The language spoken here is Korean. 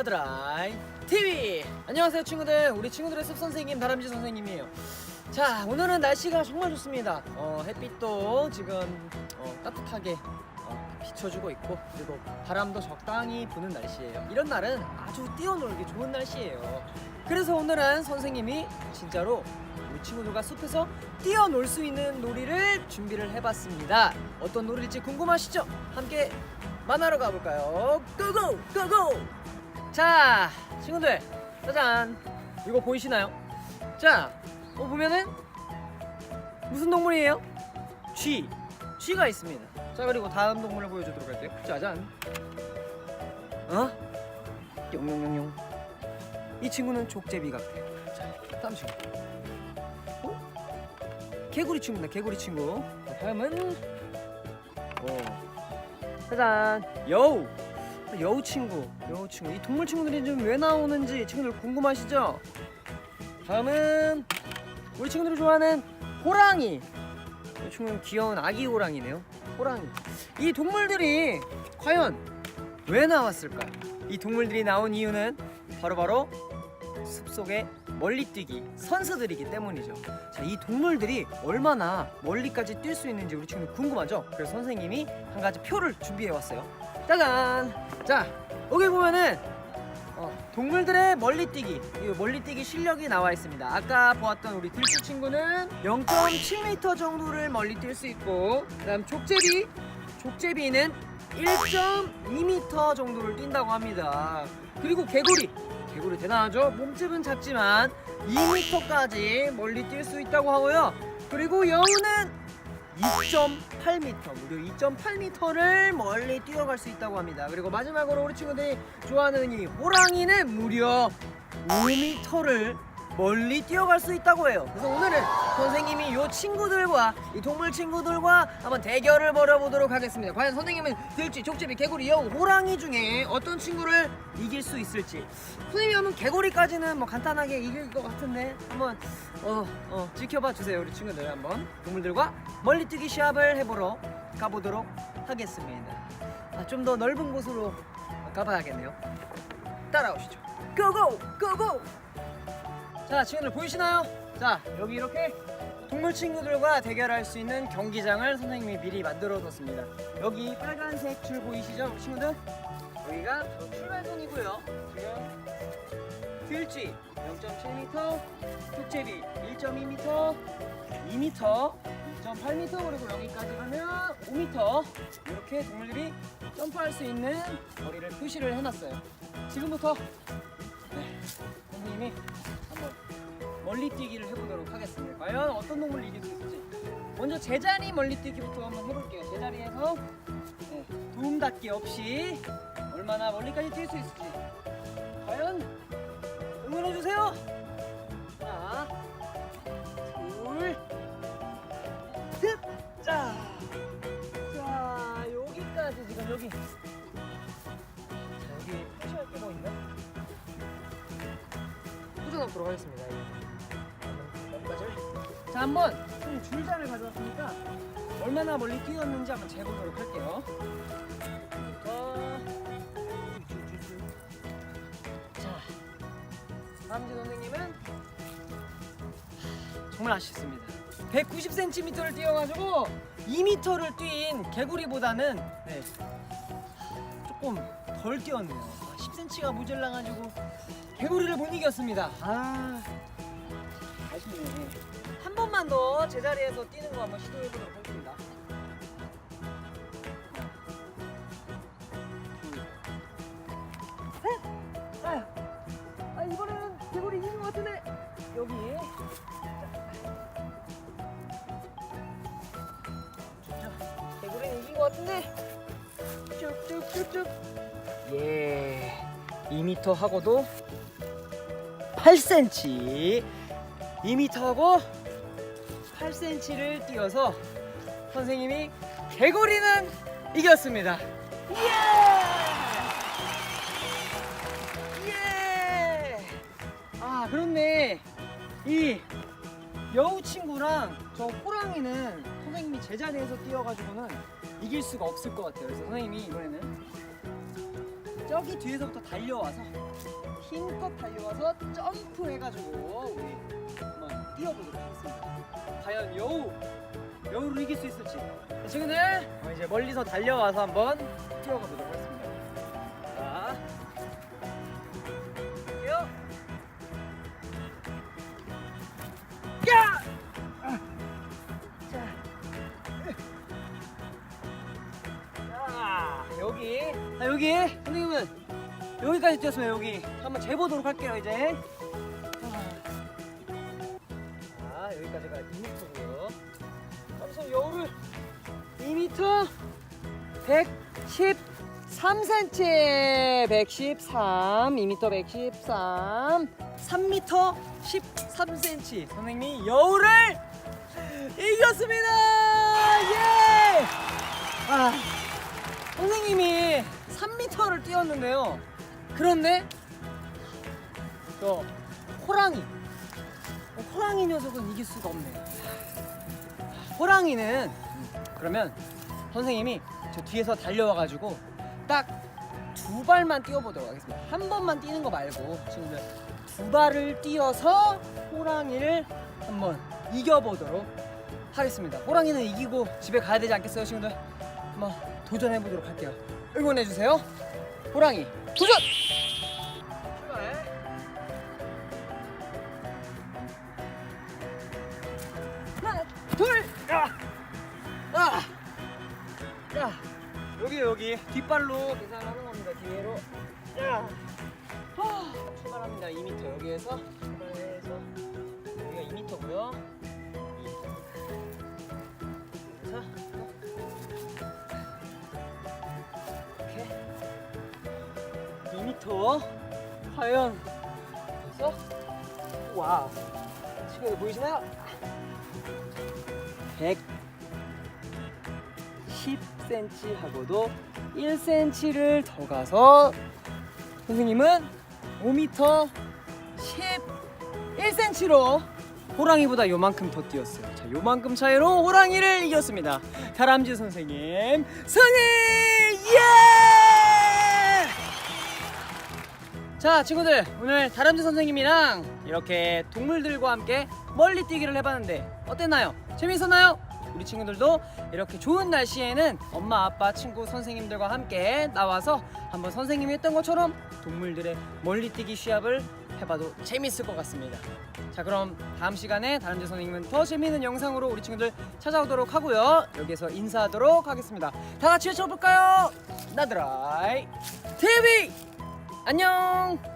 하드라이 TV 안녕하세요 친구들. 우리 친구들의 숲 선생님 다람쥐 선생님이에요. 자 오늘은 날씨가 정말 좋습니다. 어, 햇빛도 지금 어, 따뜻하게 어, 비춰주고 있고 그리고 바람도 적당히 부는 날씨예요. 이런 날은 아주 뛰어놀기 좋은 날씨예요. 그래서 오늘은 선생님이 진짜로 우리 친구들과 숲에서 뛰어놀 수 있는 놀이를 준비를 해봤습니다. 어떤 놀이일지 궁금하시죠? 함께 만나러 가볼까요? 고고 고고 자 친구들 짜잔. 이거 보이시나요? 자 어, 보면은 무슨 동물이에요? 쥐. 쥐가 있습니다. 자 그리고 다음 동물을 보여주도록 할게요. 짜잔. 어? 용용용용 이 친구는 족제비 같아요 자 다음 친구. 어? 개구리 친구입니다. 개구리 친구. 자, 다음은 어. 짜잔. 여우 여우 친구 여우 친구 이 동물 친구들이 좀 왜 나오는지 친구들 궁금하시죠? 다음은 우리 친구들이 좋아하는 호랑이 이 친구는 귀여운 아기 호랑이네요 호랑이 이 동물들이 과연 왜 나왔을까요? 이 동물들이 나온 이유는 바로바로 숲속의 멀리뛰기 선수들이기 때문이죠. 자, 이 동물들이 얼마나 멀리까지 뛸 수 있는지 우리 친구들 궁금하죠? 그래서 선생님이 한 가지 표를 준비해 왔어요. 짜잔! 자, 여기 보면은 어, 동물들의 멀리뛰기, 이 멀리뛰기 실력이 나와 있습니다. 아까 보았던 우리 들쥐 친구는 0.7m 정도를 멀리 뛸 수 있고, 그 다음 족제비, 족제비는 1.2m 정도를 뛴다고 합니다. 그리고 개구리, 개구리 대단하죠? 몸집은 작지만 2m까지 멀리 뛸 수 있다고 하고요. 그리고 여우는 2.8m, 무려 2.8m를 멀리 뛰어갈 수 있다고 합니다. 그리고 마지막으로 우리 친구들이 좋아하는 이 호랑이는 무려 5m를 멀리 뛰어갈 수 있다고 해요. 그래서 오늘은 선생님이 이 친구들과 이 동물 친구들과 한번 대결을 벌여보도록 하겠습니다. 과연 선생님은 들쥐, 족제비, 개구리, 여우, 호랑이 중에 어떤 친구를 이길 수 있을지. 선생님이 하면 개구리까지는 뭐 간단하게 이길 것 같은데 한번 어, 어, 지켜봐 주세요. 우리 친구들 한번 동물들과 멀리 뛰기 시합을 해보러 가보도록 하겠습니다. 아, 좀 더 넓은 곳으로 가봐야겠네요. 따라오시죠. 고고 고고. 자 친구들 보이시나요? 자 여기 이렇게 동물 친구들과 대결할 수 있는 경기장을 선생님이 미리 만들어 뒀습니다. 여기 빨간색 줄 보이시죠, 친구들? 여기가 바로 출발선이고요. 지금 들쥐 0.7m, 족제비 1.2m, 2m, 2.8m 그리고 여기까지 가면 5m 이렇게 동물들이 점프할 수 있는 거리를 표시를 해놨어요. 지금부터 네, 선생님이 한번 멀리뛰기를 해보도록 하겠습니다. 과연 어떤 동물을 이길 수 있을지. 먼저 제자리 멀리뛰기부터 한번 해볼게요. 제자리에서 네, 도움닫기 없이 얼마나 멀리까지 뛸 수 있을지. 과연 응원해주세요. 1등을 보러 가겠습니다. 자, 한번 총 줄자를 가져왔으니까 얼마나 멀리 뛰었는지 한번 재보도록 할게요. 자, 남진 선생님은 정말 아쉽습니다. 190cm를 뛰어가지고 2m를 뛴 개구리보다는 네, 조금 덜 뛰었네요. 아, 10cm가 모자라가지고 개구리를 못 이겼습니다. 아, 아쉽네. 한 번만 더 제자리에서 뛰는 거 한번 시도해 보도록 하겠습니다. 셋! 아, 아 이번에는 개구리 이긴 것 같은데 여기. 자, 개구리는 이긴 것 같은데 쭉쭉쭉쭉. 예. 2m 하고도 8cm 2m 하고 8cm를 뛰어서 선생님이 개구리는 이겼습니다. 예! 예! 아 그렇네. 이 여우 친구랑 저 호랑이는 선생님이 제자리에서 뛰어가지고는 이길 수가 없을 것 같아요. 그래서 선생님이 이번에는 저기 뒤에서부터 달려와서 힘껏 달려와서 점프해가지고 우리 한번 뛰어보도록 하겠습니다. 과연 여우 여우를 이길 수 있을지. 자, 친구들 어, 이제 멀리서 달려와서 한번 뛰어보도록 하겠습니다. 자, 뛰어. 야! 자, 자 여기 자 여기 선생님은 여기까지 뛰었으면 여기. 한번 재보도록 할게요 이제. 자 여기까지가 2m고요. 그래서 여우를 2m 113cm 113 2m 113 3m 13cm 선생님이 여우를 이겼습니다! 예! 아, 선생님이 3m를 뛰었는데요. 그런데 저 호랑이, 어, 호랑이 녀석은 이길 수가 없네요. 호랑이는 그러면 선생님이 저 뒤에서 달려와가지고 딱 두 발만 뛰어보도록 하겠습니다. 한 번만 뛰는 거 말고 친구들 두 발을 뛰어서 호랑이를 한번 이겨보도록 하겠습니다. 호랑이는 이기고 집에 가야 되지 않겠어요, 친구들? 한번 도전해 보도록 할게요. 응원해 주세요. 호랑이 도전! 하나, 둘, 야, 아, 야, 여기 여기 뒷발로 계산하는 겁니다. 뒤로, 야, 아, 출발합니다. 2m 여기에서 출발해서 여기가 2m고요. 2m 과연 그래서 와우 친구들 보이시나요? 110cm 하고도 1cm를 더 가서 선생님은 5m 11cm로 호랑이보다 요만큼 더 뛰었어요. 자, 요만큼 차이로 호랑이를 이겼습니다. 다람쥐 선생님 승리! 예! 자, 친구들 오늘 다람쥐 선생님이랑 이렇게 동물들과 함께 멀리 뛰기를 해봤는데 어땠나요? 재밌었나요? 우리 친구들도 이렇게 좋은 날씨에는 엄마, 아빠, 친구, 선생님들과 함께 나와서 한번 선생님이 했던 것처럼 동물들의 멀리 뛰기 시합을 해봐도 재밌을 것 같습니다. 자 그럼 다음 시간에 다른지 선생님은 더 재미있는 영상으로 우리 친구들 찾아오도록 하고요. 여기서 인사하도록 하겠습니다. 다 같이 외쳐볼까요? 나드라이 TV 안녕.